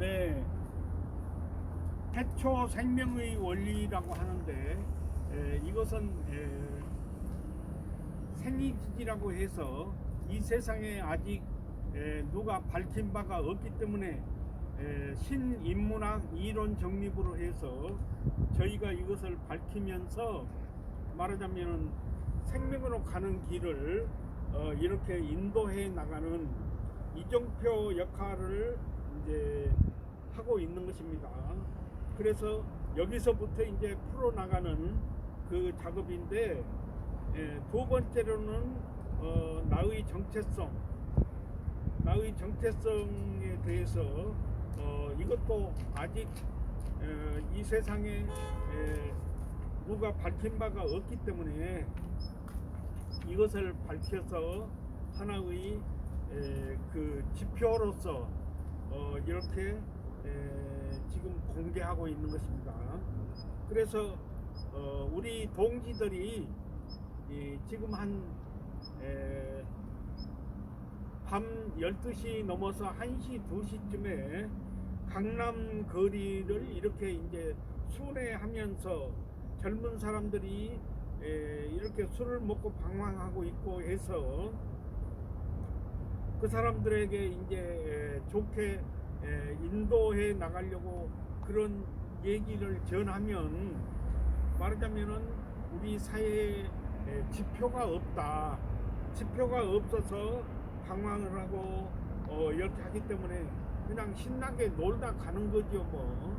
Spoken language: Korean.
네. 태초 생명의 원리라고 하는데 에, 이것은 에, 생이지라고 해서 이 세상에 아직 에, 누가 밝힌 바가 없기 때문에 에, 신인문학 이론 정립으로 해서 저희가 이것을 밝히면서 말하자면 생명으로 가는 길을 어, 이렇게 인도해 나가는 이정표 역할을 이제 하고 있는 것입니다. 그래서 여기서부터 이제 풀어 나가는 그 작업인데 예, 두 번째로는 어, 나의 정체성, 나의 정체성에 대해서 어, 이것도 아직 에, 이 세상에 에, 누가 밝힌 바가 없기 때문에 이것을 밝혀서 하나의 에, 그 지표로서 어, 이렇게 에, 지금 공개하고 있는 것입니다. 그래서 어, 우리 동지들이 이, 지금 한 에, 밤 12시 넘어서 1시, 2시쯤에 강남 거리를 이렇게 이제 순회하면서 젊은 사람들이 에, 이렇게 술을 먹고 방황하고 있고 해서 그 사람들에게 이제 에, 좋게 에, 인도해 나가려고 그런 얘기를 전하면 말하자면은 우리 사회에 에, 지표가 없다. 지표가 없어서 방황을 하고 어, 이렇게 하기 때문에 그냥 신나게 놀다 가는 거죠 뭐.